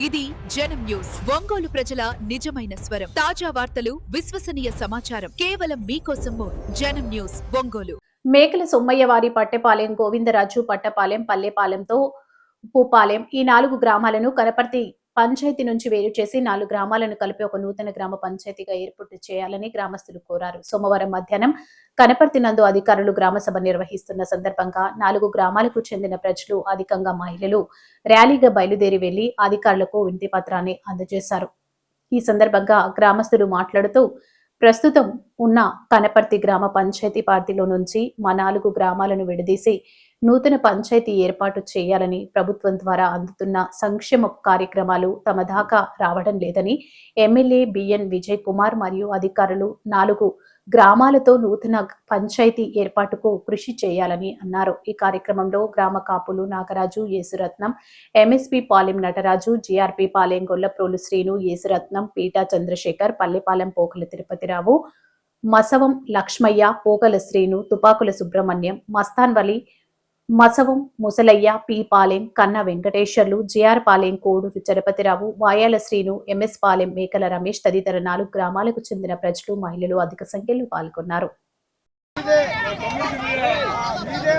ఇది జనం న్యూస్. ఒంగోలు ప్రజల నిజమైన స్వరం. తాజా వార్తలు విశ్వసనీయ సమాచారం. కేవలం మీకోసం జనం న్యూస్ ఒంగోలు. మేకల సొమ్మయ్యవారి పట్టెపాలెం గోవిందరాజు పట్టపాలెం పల్లెపాలెంతో ఉప్పుపాలెం ఈ నాలుగు గ్రామాలను కనపర్తి పంచాయతీ నుంచి వేరు చేసి నాలుగు గ్రామాలను కలిపి ఒక నూతన గ్రామ పంచాయతీగా ఏర్పాటు చేయాలని గ్రామస్తులు కోరారు. సోమవారం మధ్యాహ్నం కనపర్తి నందు అధికారులు గ్రామ సభ నిర్వహిస్తున్న సందర్భంగా నాలుగు గ్రామాలకు చెందిన ప్రజలు అధికంగా మహిళలు ర్యాలీగా బయలుదేరి వెళ్ళి అధికారులకు వినతి పత్రాన్ని అందజేశారు. ఈ సందర్భంగా గ్రామస్తులు మాట్లాడుతూ ప్రస్తుతం ఉన్న కనపర్తి గ్రామ పంచాయతీ పార్టీలో నుంచి మా నాలుగు గ్రామాలను విడదీసి నూతన పంచాయతీ ఏర్పాటు చేయాలని ప్రభుత్వం ద్వారా అందుతున్న సంక్షేమ కార్యక్రమాలు తమ దాకా రావడం లేదని ఎమ్మెల్యే బిఎన్ విజయ్ కుమార్ మరియు అధికారులు నాలుగు గ్రామాలతో నూతన పంచాయతీ ఏర్పాటుకు కృషి చేయాలని అన్నారు. ఈ కార్యక్రమంలో గ్రామ కాపులు Nagaraju Yesuratnam MSP Palem Nataraju GRP Palem Gollaprolu Srinu Yesuratnam Peeta Chandrasekhar Pallepalem Pokala Tirupatirao Masavam Lakshmaiah Pokala Srinu Tupakula Subrahmanyam Mastanvali Masavam Musalaiah P. Palem Kanna Venkateswarlu GR Palem Koduru Chalapathirao Vayala Srinu MS Palem Mekala Ramesh తదితర నాలుగు గ్రామాలకు చెందిన ప్రజలు మహిళలు అధిక సంఖ్యలో పాల్గొన్నారు. మీదే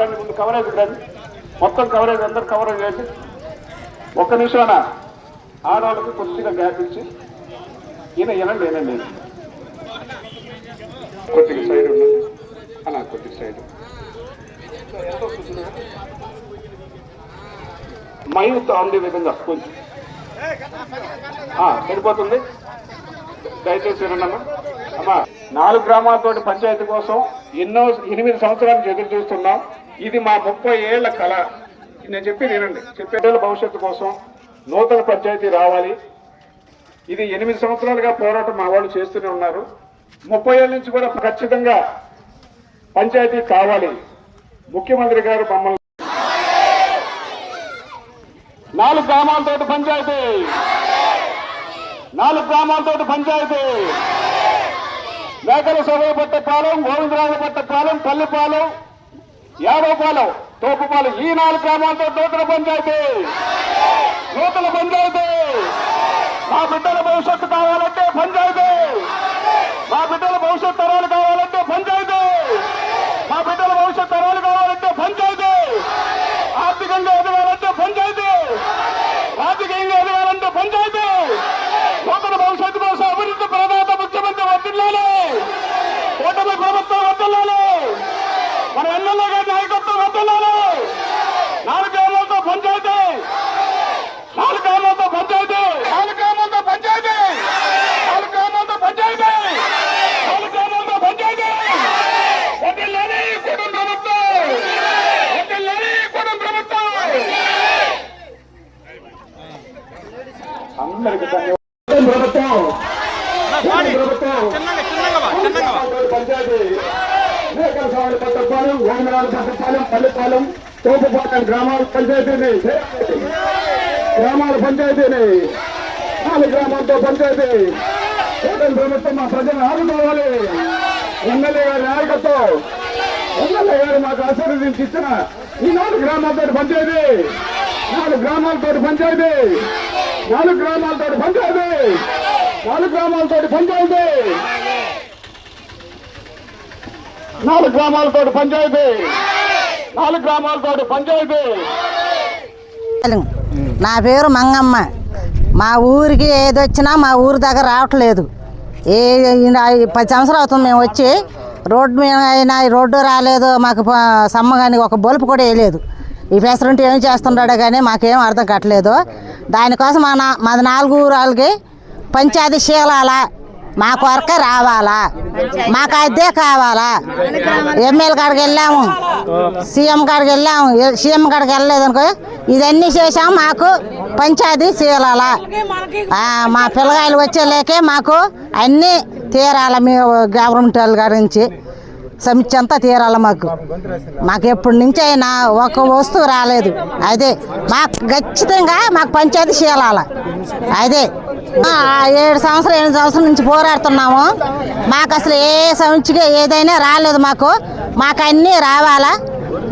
రండి ముందు కవరేజ్ రండి. మొత్తం కవరేజ్ అందరు కవరేజ్ చేసి ఒక్క నిమిషం ఆడవాళ్ళకి కొద్దిగా గ్యాప్ ఇచ్చి. ఈయన వినండి వినండి కొద్దిగా సైడ్ ఉండండి. అలా కొద్దిగా సైడ్. మైవుతో ఉండే విధంగా కొంచెం. సరిపోతుంది. దయచేసి వినండమ్మా అమ్మా. నాలుగు గ్రామాలతోటి పంచాయతీ కోసం ఎన్నో ఎనిమిది సంవత్సరాలు ఎదురు చూస్తున్నాం. ఇది మా ముప్పై ఏళ్ళ కళ. నేను చెప్పి వినండి. చెప్పే భవిష్యత్తు కోసం నూతన పంచాయతీ రావాలి. ఇది ఎనిమిది సంవత్సరాలుగా పోరాటం మా వాళ్ళు చేస్తూనే ఉన్నారు. ముప్పై ఏళ్ళ నుంచి కూడా ఖచ్చితంగా పంచాయతీ కావాలి. ముఖ్యమంత్రి గారు మమ్మల్ని నాలుగు గ్రామాలతో పంచాయతీ. నాలుగు గ్రామాలతోటి పంచాయతీ. మేకల సభయపట్టపాలెం గోవిందరాజపట్టపాలెం పల్లిపాలెం యాదవపాలెం తోపుపాలెం. ఈ నాలుగు గ్రామాలతో నూతన పంచాయతీ. నూతన పంచాయతీ. మా బిడ్డల భవిష్యత్తు కావాలంటే పంచాయతీ మా బిడ్డల భవిష్యత్ తరాలు కావాలంటే పంచాయతీ మా బిడ్డల భవిష్యత్ తరాలు కావాలంటే పంచాయతీ ఆర్థికంగా ఎదగాలంటే పంచాయతీ రాజకీయంగా ఎదగాలంటే పంచాయతీ నూతన భవిష్యత్తు కోసం అభివృద్ధి ప్రదాత ముఖ్యమంత్రి వర్తిల్లాలి కూటమి ప్రభుత్వం వర్తిల్లాలి మన ఎమ్మెల్యే గారి నాయకత్వం వర్తిల్లాలి నాలుగు గ్రామాలతో పంచాయతీ నాలుగు గ్రామాలతో పంచాయతీ నాలుగు గ్రామాలతో పంచాయతీ నాలుగు గ్రామాలతో పంచాయతీ నాలుగు గ్రామాలతో పంచాయతీ వర్తిల్లాలి కూటమి ప్రభుత్వం వర్తిల్లాలి కూటమి ప్రభుత్వం అందరికి ధన్యవాదాలు ప్రభుత్వం ప్రభుత్వం పంచాయతీ మేకల పట్టపాలెం గోవిందరాలు పట్టపాలెం పల్లెపాలెం తోపుపాలెం గ్రామాల పంచాయతీని గ్రామాల పంచాయతీని నాలుగు గ్రామాలతో పంచాయతీ కూటమి ప్రభుత్వం మా ప్రజలను ఆదుకోవాలి ఎమ్మెల్యే గారి నాయకత్వం ఎమ్మెల్యే గారు మాకు ఆశీర్వదించి ఇచ్చిన ఈ నాలుగు గ్రామాలతో పంచాయతీ నాలుగు గ్రామాలతో పంచాయతీ నాలుగు గ్రామాలతో పంచాయతీ నాలుగు గ్రామాలతో పంచాయతీ. నాలుగు గ్రామాలతో పంచాయతీ. నాలుగు గ్రామాలతో పంచాయతీ. నా పేరు మంగమ్మ. మా ఊరికి ఏది వచ్చినా మా ఊరి దగ్గర రావట్లేదు. ఏ పది సంవత్సరాలు అవుతుంది మేము వచ్చి. రోడ్డు మీద అయినా ఈ రోడ్డు రాలేదు మాకు సమ్మ కానీ ఒక బల్బు కూడా వేయలేదు. ఈ పెసరంటే ఏం చేస్తున్నాడో కానీ మాకేం అర్థం కావట్లేదు. దానికోసం మా నా మాది నాలుగు ఊరాలకి పంచాయతీ శీలాల మా కొరకే రావాలా? మాకు అదే కావాలా? ఎమ్మెల్యే కాడికి వెళ్ళాము. సీఎం కాడికి వెళ్ళాము. సీఎం కాడికి వెళ్ళలేదు అనుకో ఇదన్నీ చేసాము మాకు పంచాయతీ తీరాలా మా పిల్లగాయలు వచ్చేలేకే మాకు అన్నీ తీరాల మీ గవర్నమెంట్ వాళ్ళ గురించి సమితి అంతా తీరాల మాకు. మాకు ఎప్పటి నుంచి అయినా ఒక వస్తువు రాలేదు. అదే మాకు ఖచ్చితంగా మాకు పంచాయతీ చేయాల? అదే ఏడు సంవత్సరం ఎనిమిది సంవత్సరం నుంచి పోరాడుతున్నాము. మాకు అసలు ఏ సంవత్సరం ఏదైనా రాలేదు మాకు. మాకు అన్నీ రావాలా.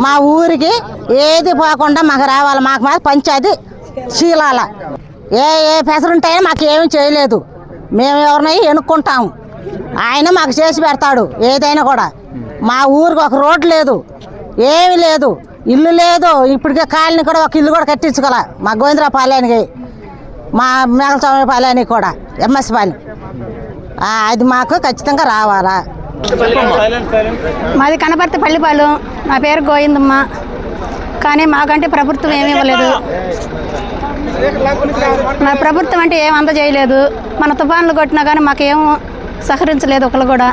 మా ఊరికి ఏది పోకుండా మాకు రావాలి. మాకు మాకు పంచాయతీ చీలాల ఏ ఏ పెసరుంటాయో మాకు ఏమీ చేయలేదు. మేము ఎవరినై ఎనుక్కుంటాము ఆయన మాకు చేసి పెడతాడు ఏదైనా కూడా. మా ఊరికి ఒక రోడ్డు లేదు. ఏమీ లేదు. ఇల్లు లేదు. ఇప్పటికే కాలనీ కూడా ఒక ఇల్లు కూడా కట్టించుకోలే మా గోవిందరావు పాలయానికి మా మేఘస్వామి పాలయానికి కూడా ఎంఎస్ పాలెం అది మాకు ఖచ్చితంగా రావాలా. మాది కనపర్తి పల్లిపాలు. నా పేరు గోవిందమ్మ. కానీ మాకంటే ప్రభుత్వం ఏమి ఇవ్వలేదు. మా ప్రభుత్వం అంటే ఏం అందజేయలేదు. మన తుఫాన్లు కొట్టినా కానీ మాకేం సహకరించలేదు ఒకళ్ళు కూడా.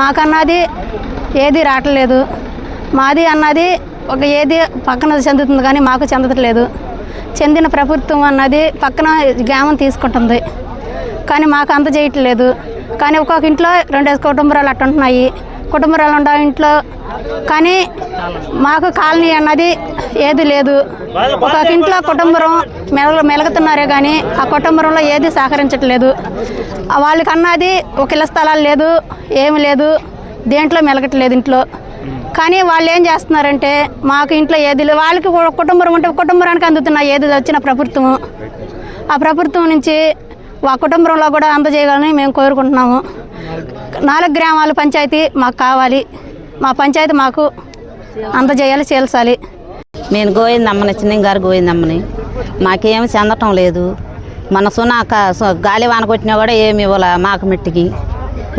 మాకన్నది ఏది రావట్లేదు. మాది అన్నది ఒక ఏది పక్కన చెందుతుంది కానీ మాకు చెందట్లేదు. చెందిన ప్రభుత్వం అన్నది పక్కన గ్రామం తీసుకుంటుంది. కానీ మాకు అందజేయట్లేదు కానీ ఒక్కొక్క ఇంట్లో రెండేసి కుటుంబరాలు అట్టుంటున్నాయి కుటుంబాలు కుటుంబరాలు ఇంట్లో కానీ మాకు కాలనీ అన్నది ఏది లేదు. ఒక్కొక్క ఇంట్లో కుటుంబం మెల మెలుగుతున్నారే కానీ ఆ కుటుంబంలో ఏది సహకరించట్లేదు. ఆ వాళ్ళకి అన్నది ఒక ఇళ్ళ స్థలాలు లేదు ఏమి లేదు. దేంట్లో మెలగట్లేదు ఇంట్లో. కానీ వాళ్ళు ఏం చేస్తున్నారంటే మాకు ఇంట్లో ఏది లేదు వాళ్ళకి కుటుంబం ఉంటే కుటుంబానికి అందుతున్న ఏది వచ్చిన ప్రభుత్వం ఆ ప్రభుత్వం నుంచి ఆ కుటుంబంలో కూడా అందజేయాలని మేము కోరుకుంటున్నాము. నాలుగు గ్రామాల పంచాయతీ మాకు కావాలి. మా పంచాయతీ మాకు అందజేయాలి చేల్చాలి. నేను గోవిందమ్మని చిన్న గారు గోవిందమ్మని. మాకేమి చెందటం లేదు. మన సునాక గాలి వాన కొట్టినా కూడా ఏమి ఇవ్వాల మాకు మిట్టికి.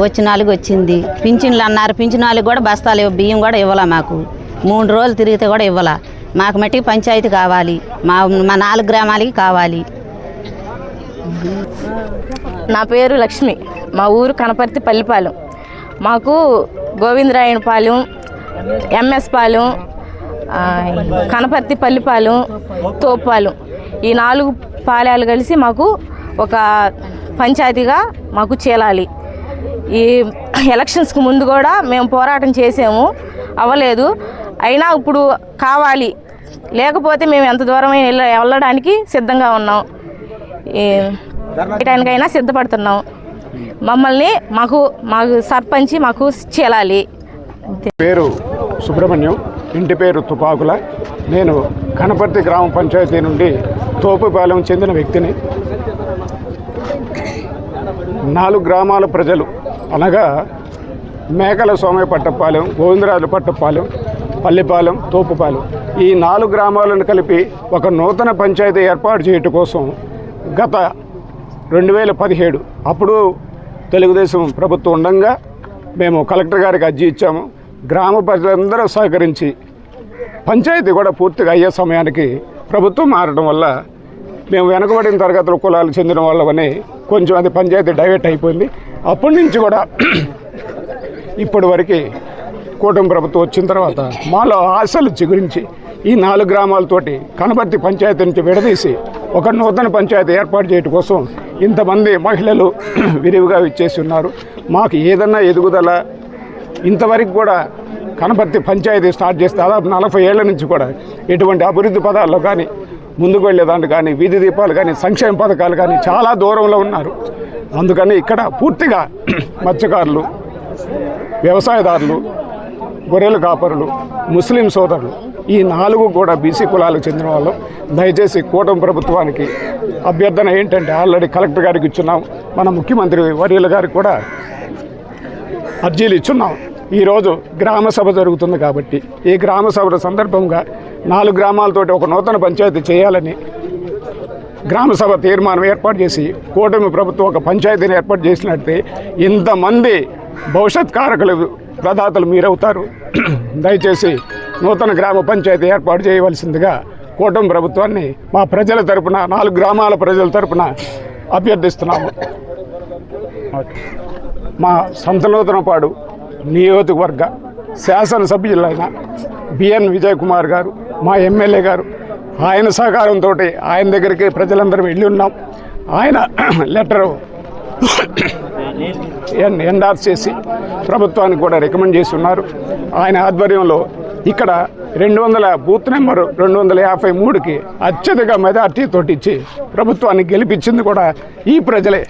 వచ్చిన వాళ్ళకి వచ్చింది. పింఛన్లు అన్నారు. పింఛన్ వాళ్ళకి కూడా బస్తాలు ఇవ్వ- బియ్యం కూడా ఇవ్వాల మాకు. మూడు రోజులు తిరిగితే కూడా ఇవ్వాల. మాకు మట్టికి పంచాయతీ కావాలి. మా మా నాలుగు గ్రామాలకి కావాలి. నా పేరు లక్ష్మి. మా ఊరు కనపర్తి పల్లిపాలెం. మాకు గోవిందరాయనపాలెం ఎంఎస్ పాలెం కనపర్తి పల్లిపాలెం తోపాలెం ఈ నాలుగు పాలెలు కలిసి మాకు ఒక పంచాయతీగా మాకు చేలాలి ఈ ఎలక్షన్స్కి ముందు కూడా మేము పోరాటం చేసాము. అవ్వలేదు. అయినా ఇప్పుడు కావాలి. లేకపోతే మేము ఎంత దూరమైన వెళ్ళ- వెళ్ళడానికి సిద్ధంగా ఉన్నాం. ఈ చేయడానికైనా సిద్ధపడుతున్నాం. మమ్మల్ని మాకు మాకు సర్పంచి మాకు చేయాలి పేరు సుబ్రహ్మణ్యం ఇంటి పేరు తుపాకుల. నేను కనపర్తి గ్రామ పంచాయతీ నుండి తోపుపాలెం చెందిన వ్యక్తిని. నాలుగు గ్రామాల ప్రజలు. అనగా మేకల స్వామి పట్టపాలెం గోవిందరాజు పట్టపాలెం పల్లిపాలెం తోపుపాలెం. ఈ నాలుగు గ్రామాలను కలిపి ఒక నూతన పంచాయతీ ఏర్పాటు చేయటం కోసం గత రెండు వేల పదిహేడు అప్పుడు తెలుగుదేశం ప్రభుత్వం ఉండగా మేము కలెక్టర్ గారికి అర్జీ ఇచ్చాము. గ్రామ ప్రజలందరూ సహకరించి పంచాయతీ కూడా పూర్తిగా అయ్యే సమయానికి ప్రభుత్వం మారడం వల్ల మేము వెనకబడిన తరగతుల కులాలు చెందిన వాళ్ళమని కొంచెం అది పంచాయతీ డైవర్ట్ అయిపోయింది. అప్పటి నుంచి కూడా ఇప్పటి వరకు కూటమి ప్రభుత్వం వచ్చిన తర్వాత మాలో ఆశలు చిగురించి ఈ నాలుగు గ్రామాలతోటి కనబర్తి పంచాయతీ నుంచి విడదీసి ఒక నూతన పంచాయతీ ఏర్పాటు చేయడం కోసం ఇంతమంది మహిళలు విరివిగా ఇచ్చేసి ఉన్నారు. మాకు ఏదన్నా ఎదుగుదల ఇంతవరకు కూడా కనపర్తి పంచాయతీ స్టార్ట్ చేసి దాదాపు నలభై ఏళ్ళ నుంచి కూడా ఎటువంటి అభివృద్ధి పదాల్లో కానీ ముందుకు వెళ్ళేదాంట్లో కానీ వీధి దీపాలు కానీ సంక్షేమ పథకాలు కానీ చాలా దూరంలో ఉన్నారు. అందుకని ఇక్కడ పూర్తిగా మత్స్యకారులు వ్యవసాయదారులు గొర్రెల కాపరులు ముస్లిం సోదరులు ఈ నాలుగు కూడా బీసీ కులాలకు చెందిన వాళ్ళు దయచేసి కూటమి ప్రభుత్వానికి అభ్యర్థన ఏంటంటే ఆల్రెడీ కలెక్టర్ గారికి ఇచ్చున్నాం. మన ముఖ్యమంత్రి వర్యుల గారికి కూడా అర్జీలు ఇచ్చున్నాం. ఈరోజు గ్రామ సభ జరుగుతుంది కాబట్టి ఈ గ్రామసభల సందర్భంగా నాలుగు గ్రామాలతోటి ఒక నూతన పంచాయతీ చేయాలని గ్రామ సభ తీర్మానం ఏర్పాటు చేసి కూటమి ప్రభుత్వం ఒక పంచాయతీని ఏర్పాటు చేసినట్టే ఇంతమంది భవిష్యత్ కారకులు ప్రదాతలు మీరవుతారు. దయచేసి నూతన గ్రామ పంచాయతీ ఏర్పాటు చేయవలసిందిగా కూటమి ప్రభుత్వాన్ని మా ప్రజల తరపున నాలుగు గ్రామాల ప్రజల తరపున అభ్యర్థిస్తున్నాము. మా సంతనూతనపాడు నియోజకవర్గ శాసనసభ్యులైన బిఎన్ విజయ్ కుమార్ గారు మా ఎమ్మెల్యే గారు ఆయన సహకారంతో ఆయన దగ్గరికి ప్రజలందరూ వెళ్ళి ఉన్నాం. ఆయన లెటరు ఎన్ ఎండార్స్ చేసి ప్రభుత్వానికి కూడా రికమెండ్ చేసి ఉన్నారు ఆయన ఆధ్వర్యంలో ఇక్కడ రెండు వందల బూత్ నెంబరు రెండు వందల యాభై మూడుకి అత్యధిక మెజార్టీ తోటిచ్చి ప్రభుత్వాన్ని గెలిపించింది కూడా ఈ ప్రజలే.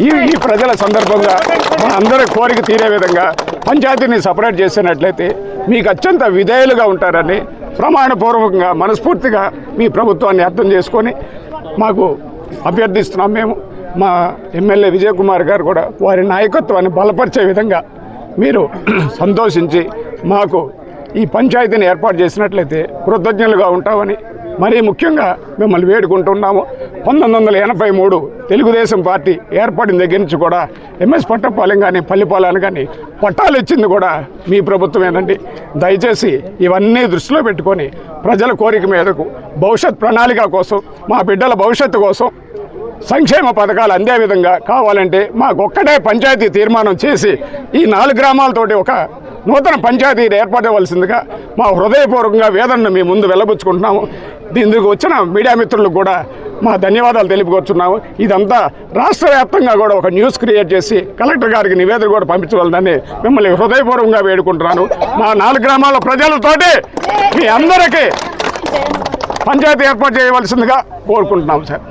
ఈ ఈ ప్రజల సందర్భంగా మా అందరి కోరిక తీరే విధంగా పంచాయతీని సపరేట్ చేసినట్లయితే మీకు అత్యంత విధేయులుగా ఉంటారని ప్రమాణపూర్వకంగా మనస్ఫూర్తిగా మీ ప్రభుత్వాన్ని అర్థం చేసుకొని మాకు అభ్యర్థిస్తున్నాం మేము. మా ఎమ్మెల్యే విజయ్ కుమార్ గారు కూడా వారి నాయకత్వాన్ని బలపరిచే విధంగా మీరు సంతోషించి మాకు ఈ పంచాయతీని ఏర్పాటు చేసినట్లయితే కృతజ్ఞులుగా ఉంటామని మరీ ముఖ్యంగా మిమ్మల్ని వేడుకుంటున్నాము. పంతొమ్మిది వందల ఎనభై మూడు తెలుగుదేశం పార్టీ ఏర్పడిన దగ్గర నుంచి కూడా ఎంఎస్ పట్టపాలెం కానీ పల్లిపాలెం కానీ పట్టాలు ఇచ్చింది కూడా మీ ప్రభుత్వమేనండి. దయచేసి ఇవన్నీ దృష్టిలో పెట్టుకొని ప్రజల కోరిక మేరకు భవిష్యత్ ప్రణాళిక కోసం మా బిడ్డల భవిష్యత్తు కోసం సంక్షేమ పథకాలు అందే విధంగా కావాలంటే మాకొక్కటే పంచాయతీ తీర్మానం చేసి ఈ నాలుగు గ్రామాలతోటి ఒక నూతన పంచాయతీ ఏర్పడవలసిందిగా మా హృదయపూర్వకంగా వేదనను మీ ముందు వెళ్ళబుచ్చుకుంటున్నాము ఇందుకు వచ్చిన మీడియా మిత్రులకు కూడా మా ధన్యవాదాలు తెలుపుకొచ్చున్నాము. ఇదంతా రాష్ట్ర వ్యాప్తంగా కూడా ఒక న్యూస్ క్రియేట్ చేసి కలెక్టర్ గారికి నివేదిక కూడా పంపించగలదని మిమ్మల్ని హృదయపూర్వకంగా వేడుకుంటున్నాను. మా నాలుగు గ్రామాల ప్రజలతోటి మీ అందరికీ పంచాయతీ ఏర్పాటు చేయవలసిందిగా కోరుకుంటున్నాం సార్.